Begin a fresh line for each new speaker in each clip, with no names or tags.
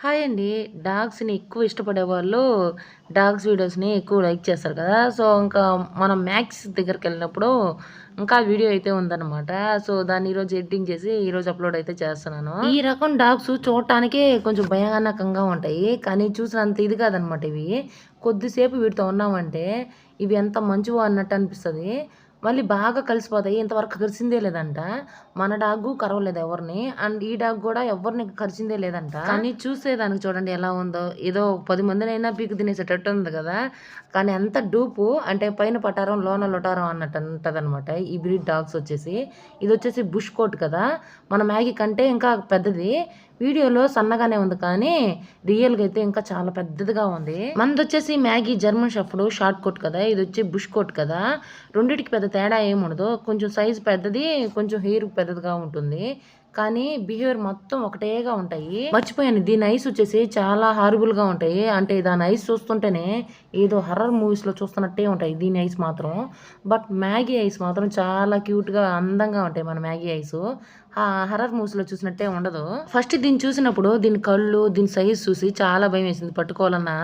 Hi అండి. డాగ్స్ని ఎక్కువ ఇష్టపడే వాళ్ళు డాగ్స్ వీడియోస్ని ఎక్కువ లైక్ చేస్తారు కదా. సో ఇంకా మనం మ్యాక్స్ దగ్గరికి వెళ్ళినప్పుడు ఇంకా వీడియో అయితే ఉందన్నమాట. సో దాన్ని ఈరోజు ఎడిటింగ్ చేసి ఈరోజు అప్లోడ్ అయితే చేస్తున్నాను. ఈ రకం డాగ్స్ చూడటానికే కొంచెం భయానకంగా ఉంటాయి. కానీ చూసినంత ఇది కాదనమాట ఇవి. కొద్దిసేపు వీటితో ఉన్నామంటే ఇవి ఎంత మంచివో అన్నట్టు అనిపిస్తుంది. మళ్ళీ బాగా కలిసిపోతాయి. ఇంతవరకు కరిచిందే లేదంట. మన డాగ్ కరవలేదు ఎవరిని. అండ్ ఈ డాగ్ కూడా ఎవరిని కరిచిందే లేదంట. కానీ చూసేదానికి చూడండి ఎలా ఉందో. ఏదో పది మందినైనా పీకు తినేసేటట్టు ఉంది కదా. కానీ అంత డూపు అంటే పైన పటారం లోన లొటారం అన్నట్టు ఉంటుంది అనమాట ఈ బ్రీడ్ డాగ్స్ వచ్చేసి. ఇది వచ్చేసి బుష్ కోట్ కదా. మన మ్యాగీ కంటే ఇంకా పెద్దది. వీడియోలో సన్నగానే ఉంది కానీ రియల్గా అయితే ఇంకా చాలా పెద్దదిగా ఉంది. మనది వచ్చేసి Maggie German shepherd short coat కదా ఇది వచ్చి బుష్ కోట్ కదా. రెండింటికి పెద్ద తేడా ఏముండదు. కొంచెం సైజ్ పెద్దది కొంచెం హెయిర్ పెద్దదిగా ఉంటుంది. కానీ బిహేవియర్ మొత్తం ఒకటేగా ఉంటాయి. మర్చిపోయాను. దీని ఐస్ వచ్చేసి చాలా హారబుల్గా ఉంటాయి. అంటే దాని ఐస్ చూస్తుంటేనే ఏదో హర్రర్ మూవీస్లో చూస్తున్నట్టే ఉంటాయి దీని ఐస్ మాత్రం. బట్ మ్యాగీ ఐస్ మాత్రం చాలా క్యూట్గా అందంగా ఉంటాయి మన మ్యాగీ ఐస్. హర్రర్ మూవీస్లో చూసినట్టే ఉండదు. ఫస్ట్ దీన్ని చూసినప్పుడు దీని కళ్ళు దీని సైజ్ చూసి చాలా భయం వేసింది. పట్టుకోవాలన్నా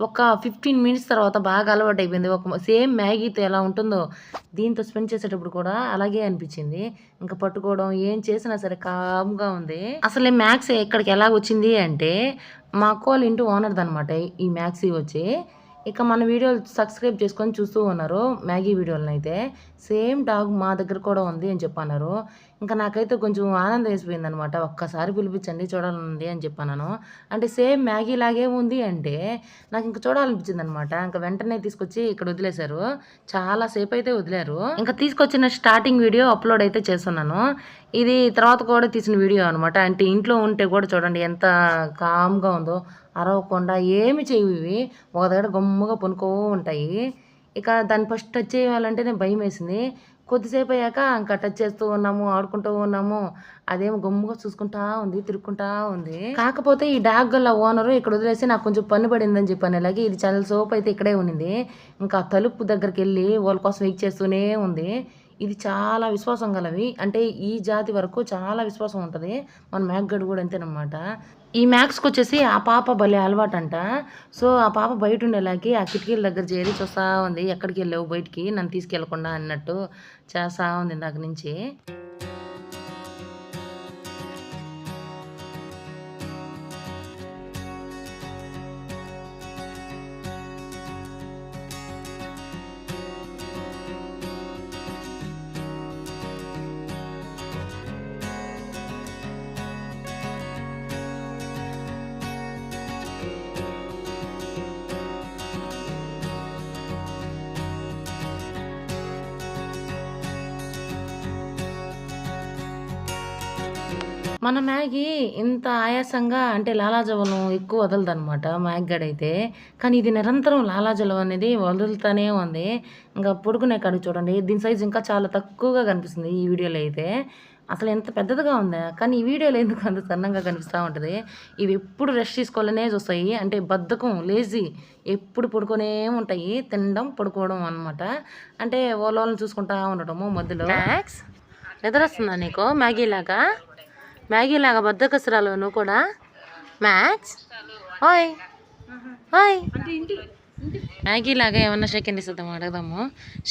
ఒక ఫిఫ్టీన్ మినిట్స్ తర్వాత బాగా అలవాటు అయిపోయింది ఒక సేమ్ మ్యాగీతో ఎలా ఉంటుందో దీంతో స్పెండ్ చేసేటప్పుడు కూడా అలాగే అనిపించింది. ఇంకా పట్టుకోవడం ఏం చేసినా సరే కామ్గా ఉంది. అసలు మ్యాక్స్ ఎక్కడికి ఎలా వచ్చింది అంటే మా అక్క వాళ్ళ ఇంటి ఓనర్ది అనమాట ఈ మ్యాక్సీ వచ్చి. ఇక మన వీడియోలు సబ్స్క్రైబ్ చేసుకొని చూస్తూ ఉన్నారు మ్యాగీ వీడియోలను అయితే సేమ్ డాగ్ మా దగ్గర కూడా ఉంది అని చెప్పన్నారు. ఇంకా నాకైతే కొంచెం ఆనందం వేసిపోయింది అనమాట ఒక్కసారి పిలిపించండి చూడాలనుంది అని చెప్పాను అంటే సేమ్ మ్యాగీ లాగే ఉంది అంటే నాకు ఇంకా చూడాలనిపించింది అనమాట ఇంకా వెంటనే తీసుకొచ్చి ఇక్కడ వదిలేశారు. చాలా సేపు అయితే వదిలేరు. ఇంకా తీసుకొచ్చిన స్టార్టింగ్ వీడియో అప్లోడ్ అయితే చేస్తున్నాను. ఇది తర్వాత కూడా తీసిన వీడియో అనమాట. అంటే ఇంట్లో ఉంటే కూడా చూడండి ఎంత కామ్గా ఉందో. అరవకుండా ఏమి చేయవు ఇవి. ఒక దగ్గర గమ్ముగా పనుకో ఉంటాయి. ఇక దాన్ని ఫస్ట్ టచ్ చేయాలంటేనే భయం వేసింది. కొద్దిసేపు అయ్యాక ఇంకా టచ్ చేస్తూ ఉన్నాము ఆడుకుంటూ ఉన్నాము. అదేమో గమ్ముగా చూసుకుంటా ఉంది తిరుక్కుంటా ఉంది. కాకపోతే ఈ డాగ్ గల్ల ఓనరు ఇక్కడ వదిలేసి నాకు కొంచెం పని పడిందని చెప్పాను. ఇలాగే ఇది చాలా సోప్ అయితే ఇక్కడే ఉన్నింది. ఇంకా తలుపు దగ్గరికి వెళ్ళి వాళ్ళ కోసం వెయిట్ చేస్తూనే ఉంది. ఇది చాలా విశ్వాసం గలవి. అంటే ఈ జాతి వరకు చాలా విశ్వాసం ఉంటుంది. మన మ్యాక్గడ్ కూడా అంతేనమాట. ఈ మ్యాక్స్కి వచ్చేసి ఆ పాప భలే అలవాటు అంట సో ఆ పాప బయట ఉండేలాకి ఆ కిటికీల దగ్గర చేరి చూస్తూ ఉంది. ఎక్కడికి వెళ్ళావు బయటికి? నన్ను తీసుకెళ్ళకుండా అన్నట్టు చేస్తూ ఉంది ఇందాక నుంచి. మన మ్యాగీ ఇంత ఆయాసంగా అంటే లాలాజలం ఎక్కువ వదలదనమాట అనమాట మ్యాగ్గడ్ అయితే కానీ ఇది నిరంతరం లాలాజలం అనేది వదులుతూనే ఉంది. ఇంకా పొడుకునే కాడికి చూడండి. దీని సైజ్ ఇంకా చాలా తక్కువగా కనిపిస్తుంది ఈ వీడియోలో అయితే. అసలు ఎంత పెద్దదిగా ఉందా? కానీ ఈ వీడియోలో ఎందుకు అంత సన్నంగా కనిపిస్తూ ఉంటుంది? ఇవి ఎప్పుడు రెస్ట్ తీసుకోవాలనే చూస్తాయి. అంటే బద్ధకం లేజీ ఎప్పుడు పడుకునే ఉంటాయి. తినడం పడుకోవడం అనమాట అంటే వాళ్ళని చూసుకుంటా ఉండటము మధ్యలో. నిద్ర వస్తుందా నీకు? మ్యాగీ లాగా మ్యాగీ లాగా బద్దకసరాలు నువ్వు కూడా? మ్యాక్స్ హాయ్ హాయ్ మ్యాగీ లాగా ఏమన్నా సెకండ్ ఇస్తుందాం అడగదాము.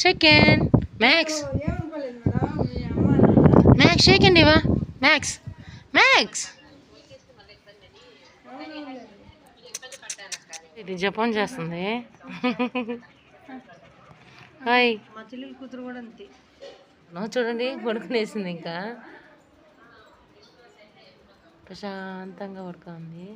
Second Max! మ్యాక్స్ సెకండ్ ఇవా మ్యాక్స్! మ్యాక్స్! ఇది జపాన్ చేస్తుంది. హాయ్
మా చెల్లెలు కూతురు కూడా అంతే.
చూడండి పడుకునేసింది ఇంకా. ప్రశాంతంగా పడుకుంది